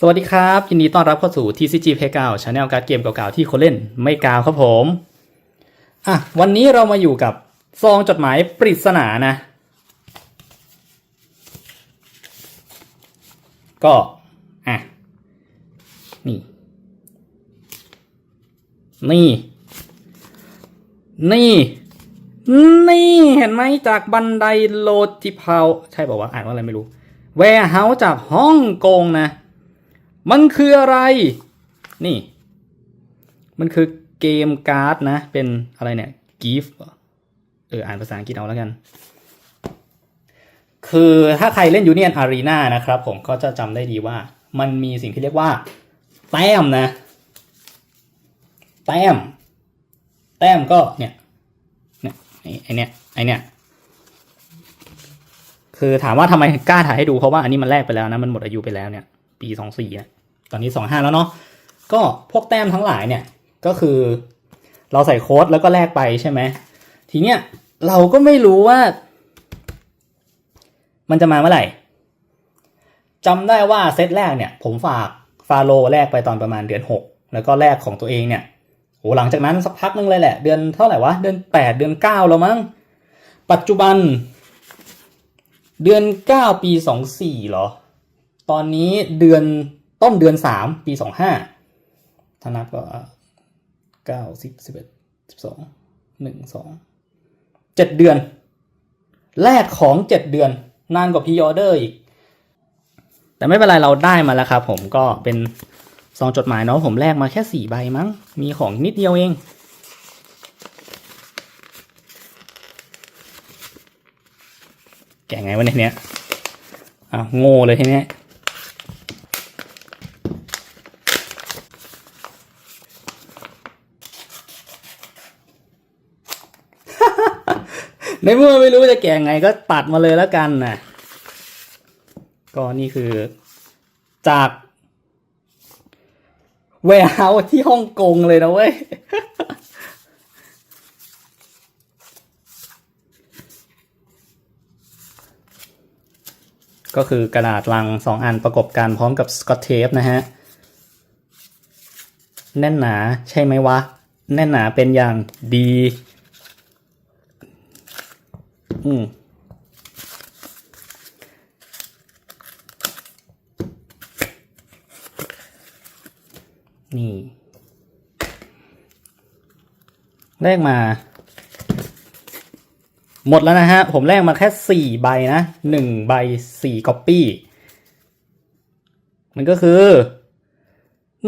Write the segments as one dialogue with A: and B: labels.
A: สวัสดีครับ ยินดีต้อนรับเข้าสู่ TCG p 9 Channel การดเกมเก่าๆที่คนเล่นไม่กาวครับผมอะวันนี้เรามาอยู่กับซองจดหมายปริศนานะ ก็อะนี่ นี่ นี่ นี่เห็นไหมจากบันไดโลจิพาวใช่บอกว่าอ่านว่าอะไรไม่รู้แวร์เฮาส์จากฮ่องกงนะ มันคืออะไร นี่ มันคือเกมการ์ดนะ เป็นอะไรเนี่ย gift เออ อ่านภาษาอังกฤษเอาแล้วกัน คือถ้าใครเล่น Union Arena นะครับผมก็จะจำได้ดีว่า มันมีสิ่งที่เรียกว่า แต้มนะ แต้ม แต้มก็เนี่ย เนี่ยไอเนี่ยไอเนี่ยคือถามว่าทำไมกล้าถ่ายให้ดูเพราะว่าอันนี้มันแลกไปแล้วนะ มันหมดอายุไปแล้วเนี่ย ปีสองสี่เนี่ย ตอนนี้สองห้าแล้วเนาะก็พวกแต้มทั้งหลายเนี่ยก็คือเราใส่โค้ดแล้วก็แลกไปใช่ไหมทีเนี้ยเราก็ไม่รู้ว่า มันจะมาเมื่อไหร่จำได้ว่าเซตแรกเนี่ย ผมฝากฟาโลแลกไปตอนประมาณเดือนหกแล้วก็แลกของตัวเองเนี่ยโหหลังจากนั้นสักพักนึงเลยแหละ เดือนเท่าไหร่วะ เดือนแปดเดือนเก้าแล้วมั้ง ปัจจุบัน เดือนเก้าปีสองสี่เหรอ ตอนนี้เดือน ต้นเดือนสามปีสองห้าถ้านับก็เก้าสิบสิบเอ็ดสิบสองหนึ่งสองเจ็ดเดือน แรกของเจ็ดเดือน นานกว่าพีออเดอร์อีก แต่ไม่เป็นไรเราได้มาแล้วครับผมก็เป็นซองจดหมายเนาะผมแลกมาแค่สี่ใบมั้ง มีของนิดเดียวเอง แกะไงวะเนี่ยเนี้ยอะโง่เลยทีเนี้ย ในเมื่อไม่รู้จะแกะไงก็ตัดมาเลยแล้วกันนะก็นี่คือจากแวร์เฮาส์ที่ฮ่องกงเลยนะเว้ย ก็คือกระดาษลังสองอันประกบกันพร้อมกับสกอตเทปนะฮะ แน่นหนาใช่ไหมวะ แน่นหนาเป็นอย่างดี อืมนี่แรกมา หมดแล้วนะฮะ ผมแลกมาแค่สี่ใบนะหนึ่งใบสี่ก๊อปปี้มันก็คือ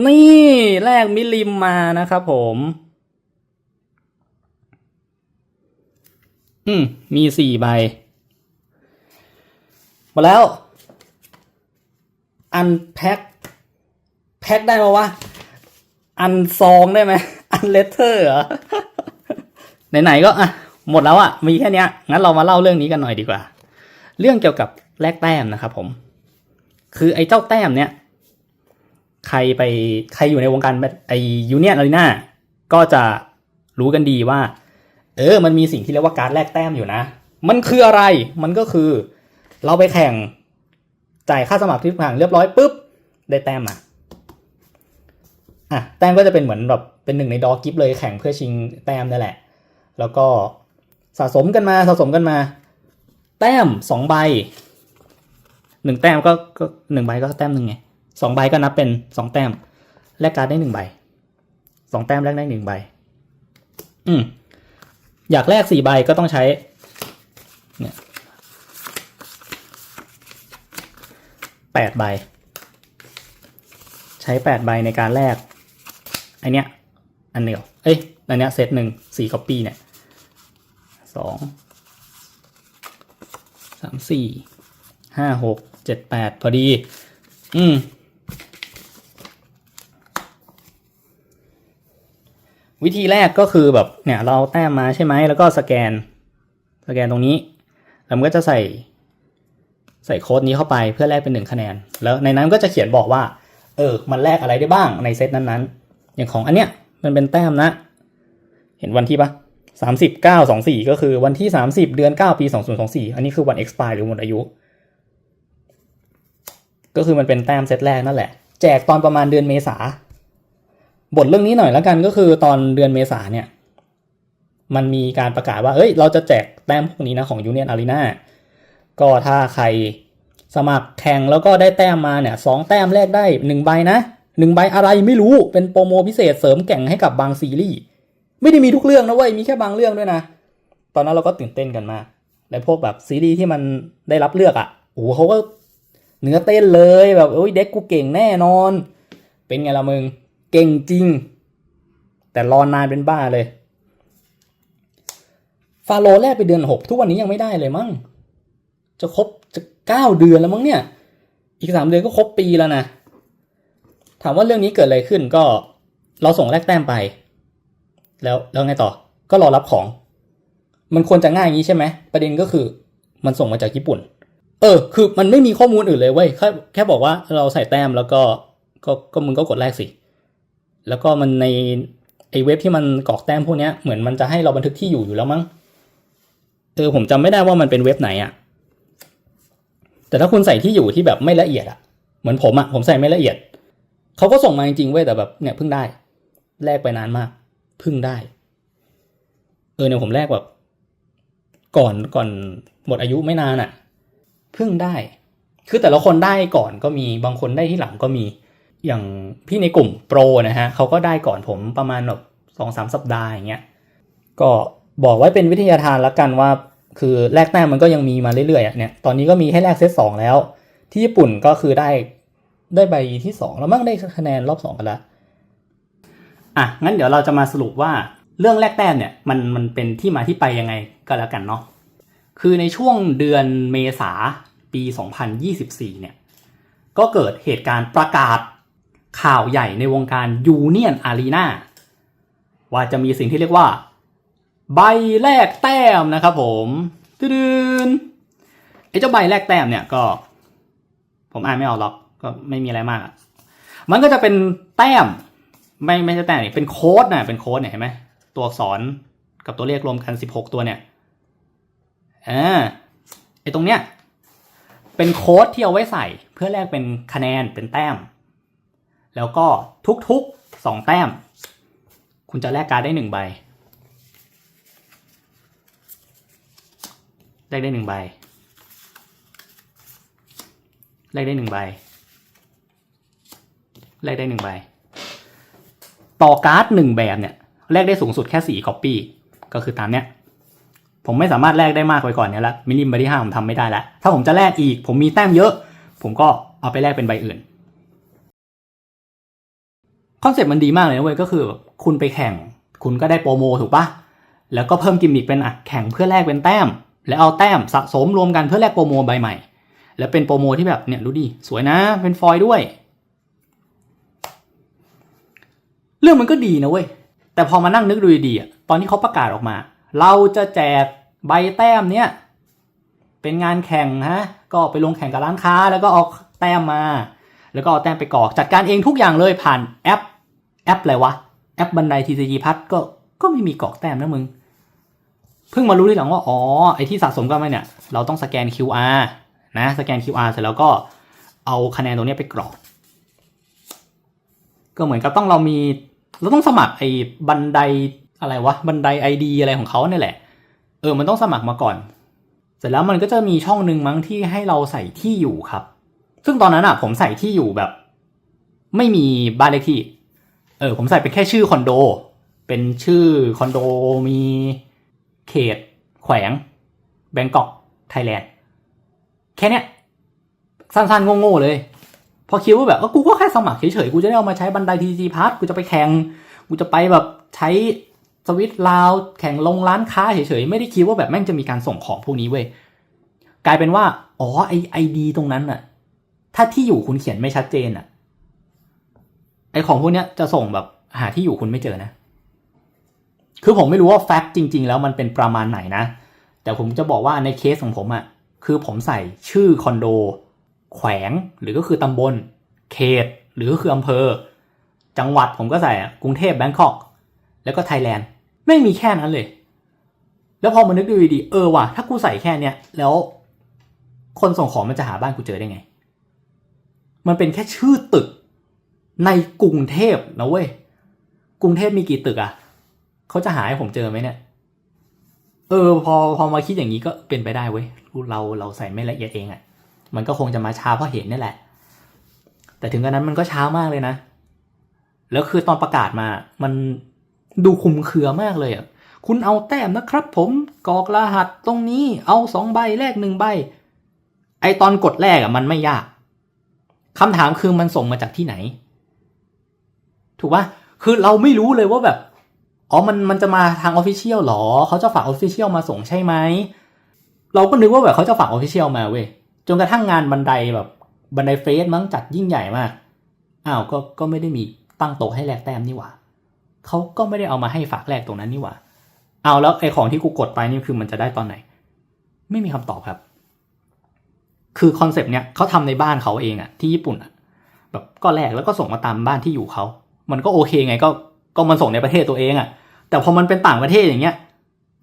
A: นี่แลกมิลลิมมานะครับผม อืม มีสี่ใบหมดแล้ว อันแพ็คแพ็คได้ไหมวะ อันซองได้ไหม อันเลเทอร์เหรอ ไหนๆก็อะ หมดแล้วอะ มีแค่นี้งั้นเรามาเล่าเรื่องนี้กันหน่อยดีกว่า เรื่องเกี่ยวกับแลกแต้มนะครับผม คือไอ้เจ้าแต้มเนี้ยใครไปใครอยู่ในวงการไอยูเนียนอารีนาก็จะรู้กันดีว่า เออ มันมีสิ่งที่เรียกว่าการแลกแต้มอยู่นะ มันคืออะไร มันก็คือ เราไปแข่งจ่ายค่าสมัครที่ผ่านเรียบร้อยปุ๊บ ได้แต้มมาอะแต้มก็จะเป็นเหมือนแบบเป็นหนึ่งในดอกิฟเลยแข่งเพื่อชิงแต้มนั่นแหละ แล้วก็สะสมกันมาสะสมกันมา แต้มสองใบหนึ่งแต้มก็ก็หนึ่งใบก็แต้มหนึ่งไงสองใบก็นับเป็นสองแต้มแลกการ์ดได้หนึ่งใบสองแต้มแลกได้หนึ่งใบ อืม อยากแลกสี่ใบก็ต้องใช้เนี่ยแปดใบ ใช้แปดใบในการแลกไอเนี้ยอันเดียวเอ้ยอันเนี้ยเซตหนึ่งสี่ก๊อปปี้เนี่ยสองสามสี่ห้าหกเจ็ดแปดพอดี อืม วิธีแรกก็คือแบบเนี่ยเราเอาแต้มมาใช่ไหมแล้วก็สแกน สแกนตรงนี้ แล้วมันก็จะใส่ใส่โค้ดนี้เข้าไปเพื่อแลกเป็นหนึ่งคะแนน แล้วในนั้นก็จะเขียนบอกว่า เออ มันแลกอะไรได้บ้างในเซตนั้นๆ อย่างของอันเนี้ยมันเป็นแต้มนะ เห็นวันที่ปะสามสิบเก้าสองสี่ก็คือวันที่สามสิบเดือนเก้าปีสองศูนย์สองสี่อันนี้คือวัน expire หรือหมดอายุ ก็คือมันเป็นแต้มเซตแรกนั่นแหละ แจกตอนประมาณเดือนเมษา บทเรื่องนี้หน่อยแล้วกันก็คือตอนเดือนเมษาเนี่ย มันมีการประกาศว่า เอ้ย เราจะแจกแต้มพวกนี้นะของ Union Arena ก็ถ้าใครสมัครแข่งแล้วก็ได้แต้มมาเนี่ยสองแต้มแรกได้หนึ่งใบนะหนึ่งใบอะไรไม่รู้เป็นโปรโมพิเศษเสริมแก่งให้กับบางซีรีส์ไม่ได้มีทุกเรื่องนะเว้ยมีแค่บางเรื่องด้วยนะ ตอนนั้นเราก็ตื่นเต้นกันมากและพวกแบบซีรีส์ที่มันได้รับเลือกอะ่ะโอ้โหเขาก็เนื้อเต้นเลยแบบโอ้ยเด็กกูเก่งแน่นอน เป็นไงละมึง เก่งจริง แต่รอนานเป็นบ้าเลย ฟาโลแรกไปเดือนหกทุกวันนี้ยังไม่ได้เลยมั้ง จะครบจะเก้าเดือนแล้วมั้งเนี่ย อีกสามเดือนก็ครบปีแล้วนะ ถามว่าเรื่องนี้เกิดอะไรขึ้นก็เราส่งแลกแต้มไป แล้วแล้วไงต่อ ก็รอรับของ มันควรจะง่ายอย่างนี้ใช่ไหม ประเด็นก็คือมันส่งมาจากญี่ปุ่น เออ คือมันไม่มีข้อมูลอื่นเลยเว้ย แค่แค่บอกว่าเราใส่แต้มแล้วก็ก็ก็มึงก็กดแรกสิ แล้วก็มันในไอเว็บที่มันกรอกแต้มพวกนี้เหมือนมันจะให้เราบันทึกที่อยู่อยู่แล้วมั้งเออผมจำไม่ได้ว่ามันเป็นเว็บไหนอะแต่ถ้าคุณใส่ที่อยู่ที่แบบไม่ละเอียดอะเหมือนผมอะผมใส่ไม่ละเอียด เขาก็ส่งมาจริงๆเว้ยแต่แบบเนี่ยเพิ่งได้ แลกไปนานมาก เพิ่งได้ เออเนี่ยผมแลกแบบ ก่อนก่อนหมดอายุไม่นานอะเพิ่งได้ คือแต่ละคนได้ก่อนก็มี บางคนได้ที่หลังก็มี อย่างพี่ในกลุ่มโปรนะฮะเขาก็ได้ก่อนผมประมาณแบบสองสามสัปดาห์อย่างเงี้ยก็บอกไว้เป็นวิทยาทานละกันว่า คือแลกแต้มมันก็ยังมีมาเรื่อยๆเนี่ยตอนนี้ก็มีให้แลกเซตสองแล้ว ที่ญี่ปุ่นก็คือได้ได้ใบที่สองแล้วมั่งได้คะแนนรอบสองกันละอะงั้นเดี๋ยวเราจะมาสรุปว่าเรื่องแลกแต้มเนี่ยมันมันเป็นที่มาที่ไปยังไงก็แล้วกันเนาะคือในช่วงเดือนเมษาปี 2024 เนี่ยก็เกิดเหตุการณ์ประกาศ ข่าวใหญ่ในวงการยูเนียนอารีนาว่าจะมีสิ่งที่เรียกว่า ใบแลกแต้มนะครับผมตืนไอ้เจ้าใบแลกแต้มเนี่ยก็ ผมอ่านไม่ออกหรอกก็ไม่มีอะไรมาก มันก็จะเป็นแต้ม ไม่ไม่ใช่แต้มนี่เป็นโค้ดนะเป็นโค้ดเนี่ยเห็นไหมตัวอักษรกับตัวเลขรวมกันสิบหกตัวเนี่ยอ่าไอ้ตรงเนี้ยเป็นโค้ดที่เอาไว้ใส่เพื่อแลกเป็นคะแนนเป็นแต้ม แล้วก็ทุกๆสองแต้ม คุณจะแลกการ์ดได้หนึ่งใบแลกได้หนึ่งใบแลกได้หนึ่งใบแลกได้หนึ่งใบ ต่อการ์ดหนึ่งแบบเนี่ยแลกได้สูงสุดแค่สี่ก๊อปปี้ก็คือตามเนี้ย ผมไม่สามารถแลกได้มากไปก่อนเนี้ยละมินิมบที่ห้าผมทำไม่ได้ล้วถ้าผมจะแลกอีก ผมมีแต้มเยอะ ผมก็เอาไปแลกเป็นใบอื่น คอนเซ็ปต์มันดีมากเลยนะเว้ยก็คือคุณไปแข่ง คุณก็ได้โปรโมถูกปะแล้วก็เพิ่มกิมมิคเป็นอะแข่งเพื่อแลกเป็นแต้ม แล้วเอาแต้มสะสมรวมกันเพื่อแลกโปรโมใบใหม่ แล้วเป็นโปรโมที่แบบเนี่ยรู้ดิสวยนะเป็นฟอยล์ด้วย เรื่องมันก็ดีนะเว้ยแต่พอมานั่งนึกดูดีอะตอนที่เขาประกาศออกมา เราจะแจกใบแต้มเนี่ย เป็นงานแข่งฮะก็ไปลงแข่งกับร้านค้า แล้วก็เอาแต้มมา แล้วก็เอาแต้มไปกรอกจัดการเองทุกอย่างเลยผ่านแอปแอปอะไรวะ แอปบันได TCG พัดก็ก็ไม่มีกรอกแต้มนะมึง เพิ่งมารู้ทีหลังว่า อ๋อ ไอที่สะสมกันมาเนี่ย เราต้องสแกน QR นะ สแกน QR เสร็จแล้วก็เอาคะแนนตรงเนี้ยไปกรอก ก็เหมือนกับต้องเรามี เราต้องสมัครไอ้บันไดอะไรวะ บันได ID อะไรของเขาเนี่ยแหละ เออ มันต้องสมัครมาก่อน เสร็จแล้วมันก็จะมีช่องหนึ่งมั้งที่ให้เราใส่ที่อยู่ครับ ซึ่งตอนนั้นอะ ผมใส่ที่อยู่แบบ ไม่มีบ้านเลขที่ เออ ผมใส่เป็นแค่ชื่อคอนโด เป็นชื่อคอนโดมีเขต แขวง แบงกอก ไทยแลนด์ แค่เนี้ย สั้นๆโง่ๆเลย พอคิดว่าแบบกูก็แค่สมัครเฉยๆ กูจะได้เอามาใช้บันไดทีจีพาร์ทกูจะไปแข่ง กูจะไปแบบใช้สวิตช์ลาว แข่งลงร้านค้าเฉยๆ ไม่ได้คิดว่าแบบแม่งจะมีการส่งของพวกนี้เว้ย กลายเป็นว่า อ๋อไอไอดีตรงนั้นน่ะ ถ้าที่อยู่คุณเขียนไม่ชัดเจนอะไอของพวกเนี้ยจะส่งแบบหาที่อยู่คุณไม่เจอนะ คือผมไม่รู้ว่าแฟกต์จริง ๆ แล้วมันเป็นประมาณไหนนะ แต่ผมจะบอกว่าในเคสของผมอะคือผมใส่ชื่อคอนโด แขวงหรือก็คือตำบล เขต หรือก็คืออำเภอ จังหวัดผมก็ใส่กรุงเทพแบงคอก แล้วก็ไทยแลนด์ไม่มีแค่นั้นเลย แล้วพอมานึกดูดีๆเออว่ะถ้ากูใส่แค่เนี้ยแล้วคนส่งของมันจะหาบ้านกูเจอได้ไง มันเป็นแค่ชื่อตึกในกรุงเทพนะเว้ย กรุงเทพมีกี่ตึกอะเขาจะหาให้ผมเจอไหมเนี่ย เออ พอพอมาคิดอย่างนี้ก็เป็นไปได้เว้ยเราเราใส่ไม่ละเอียดเองอะมันก็คงจะมาช้าเพราะเห็นนี่แหละ แต่ถึงกระนั้นมันก็ช้ามากเลยนะ แล้วคือตอนประกาศมา มันดูคุมเครือมากเลยอะคุณเอาแต้มนะครับ ผมกรอกรหัสตรงนี้ เอาสองใบแลกหนึ่งใบ ไอตอนกดแรกอะมันไม่ยาก คำถามคือมันส่งมาจากที่ไหน ถูกปะคือเราไม่รู้เลยว่าแบบ อ๋อ มัน มันจะมาทางออฟฟิเชียลหรอ เขาจะฝากออฟฟิเชียลมาส่งใช่ไหม เราก็นึกว่าแบบเขาจะฝากออฟฟิเชียลมาเว้ย จนกระทั่งงานบันไดแบบบันไดเฟสมั้งจัดยิ่งใหญ่มาก อ้าว ก็ ก็ไม่ได้มีตั้งโต๊ะให้แลกแต้มนี่หว่า เขาก็ไม่ได้เอามาให้ฝากแลกตรงนั้นนี่หว่า เอาแล้วไอของที่กูกดไปนี่คือมันจะได้ตอนไหน ไม่มีคำตอบครับ คือคอนเซปต์เนี้ยเขาทำในบ้านเขาเองอะที่ญี่ปุ่นอะแบบก็แลกแล้วก็ส่งมาตามบ้านที่อยู่เขา มันก็โอเคไงก็ก็มันส่งในประเทศตัวเองอะแต่พอมันเป็นต่างประเทศอย่างเงี้ย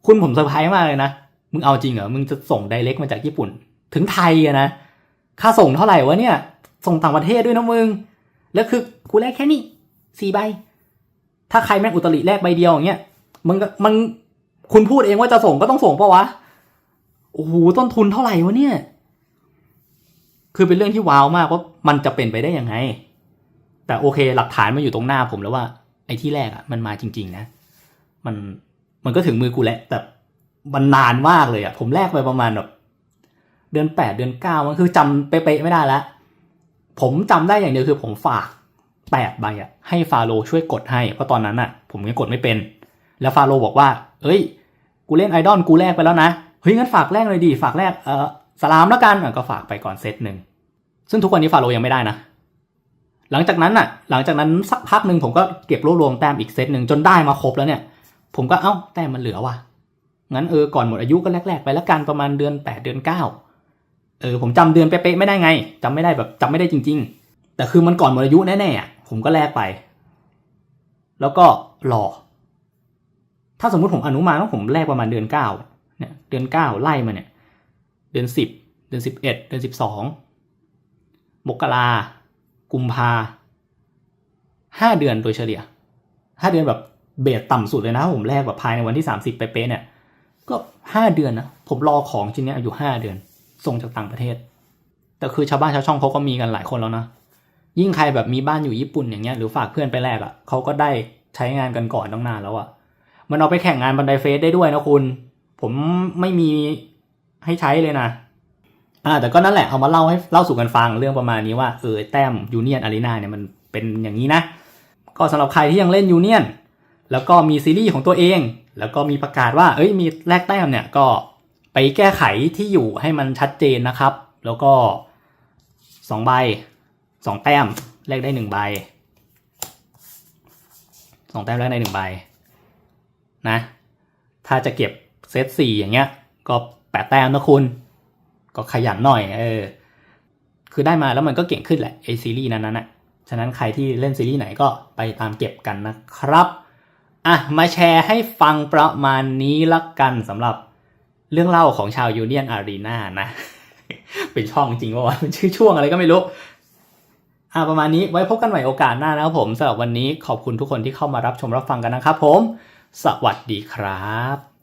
A: คุณผมเซอร์ไพรส์มากเลยนะ มึงเอาจริงเหรอ มึงจะส่งไดเรกมาจากญี่ปุ่น ถึงไทยอะนะ ค่าส่งเท่าไหร่วะเนี่ย ส่งต่างประเทศด้วยนะมึง แล้วคือกูแลกแค่นี้สี่ใบ ถ้าใครแม่งอุตริแลกใบเดียวอย่างเงี้ย มึงมันคุณพูดเองว่าจะส่งก็ต้องส่งปะวะ โอ้โหต้นทุนเท่าไหร่วะเนี่ย คือเป็นเรื่องที่ว้าวมากว่ามันจะเป็นไปได้ยังไง แต่โอเคหลักฐานมันอยู่ตรงหน้าผมแล้วว่าไอ้ที่แรกอะมันมาจริง ๆ นะ มันมันก็ถึงมือกูแหละแต่มันนานมากเลยอะผมแลกไปประมาณแบบเดือนแปดเดือนเก้ามันคือจำเป๊ะๆไม่ได้แล้วผมจำได้อย่างเดียวคือผมฝากแปดใบอะให้ฟาโรช่วยกดให้เพราะตอนนั้นอะผมยังกดไม่เป็น แล้วฟาโรบอกว่า เอ้ย กูเล่นไอดอลกูแลกไปแล้วนะเฮ้ยงั้นฝากแลกเลยดีฝากแลกเออ สลามแล้วกันก็ฝากไปก่อนเซตหนึ่งซึ่งทุกวันนี้ฟาโรยังไม่ได้นะ หลังจากนั้นน่ะ หลังจากนั้นสักพักหนึ่งผมก็เก็บรวบรวมแต้มอีกเซตหนึ่งจนได้มาครบแล้วเนี่ย ผมก็เอ้าแต้มมันเหลือว่ะงั้นเออก่อนหมดอายุก็แลกๆไปแล้วกันประมาณเดือนแปดเดือนเก้าเออผมจำเดือนเป๊ะๆไม่ได้ไงจำไม่ได้แบบจำไม่ได้จริง ๆ แต่คือมันก่อนหมดอายุแน่ๆอะผมก็แลกไป แล้วก็รอ ถ้าสมมุติผมอนุมานว่าผมแลกประมาณเดือนเก้าเนี่ยเดือนเก้าไล่มาเนี่ย ดือนสิบเดือนสิบเอ็ดเดือนสิบสองมกรากุมภาห้าเดือนโดยเฉลี่ยห้าเดือนแบบเบสต่ำสุดเลยนะผมแลกแบบภายในวันที่สามสิบเป๊ะเนี่ย ก็ห้าเดือนนะผมรอของชิ้นนี้อยู่ห้าเดือน ส่งจากต่างประเทศ แต่คือชาวบ้านชาวช่องเขาก็มีกันหลายคนแล้วนะ ยิ่งใครแบบมีบ้านอยู่ญี่ปุ่นอย่างเงี้ยหรือฝากเพื่อนไปแลกอะ่ะเขาก็ได้ใช้งานกันก่อนตั้งนานแล้วอะ่ะมันเอาไปแข่งงานบันไดเฟสได้ด้วยนะคุณ ผมไม่มี ให้ใช้เลยนะอ่าแต่ก็นั่นแหละเอามาเล่าให้เล่าสู่กันฟังเรื่องประมาณนี้ว่าเออแต้มยูเนียนอารีนาเนี่ยมันเป็นอย่างนี้นะ ก็สำหรับใครที่ยังเล่นยูเนียนแล้วก็มีซีรีส์ของตัวเอง แล้วก็มีประกาศว่าเอ้ยมีแลกแต้มเนี่ยก็ไปแก้ไขที่อยู่ให้มันชัดเจนนะครับ แล้วก็สองใบสองแต้มแลกได้หนึ่งใบสองแต้มแลกได้หนึ่งใบนะถ้าจะเก็บเซตสี่อย่างเงี้ยก็ แปดแต้มนะคุณ ก็ขยันหน่อยเออคือได้มาแล้วมันก็เก่งขึ้นแหละไอซีรีส์นั้นๆน่ะฉะนั้นใครที่เล่นซีรีส์ไหนก็ไปตามเก็บกันนะครับอะมาแชร์ให้ฟังประมาณนี้ละกันสำหรับเรื่องเล่าของชาวยูเนียนอารีนานะ เป็นช่องจริงว่าเป็นชื่อช่วงอะไรก็ไม่รู้อะประมาณนี้ไว้พบกันใหม่โอกาสหน้านะครับผมสำหรับวันนี้ขอบคุณทุกคนที่เข้ามารับชมรับฟังกันนะครับผม สวัสดีครับ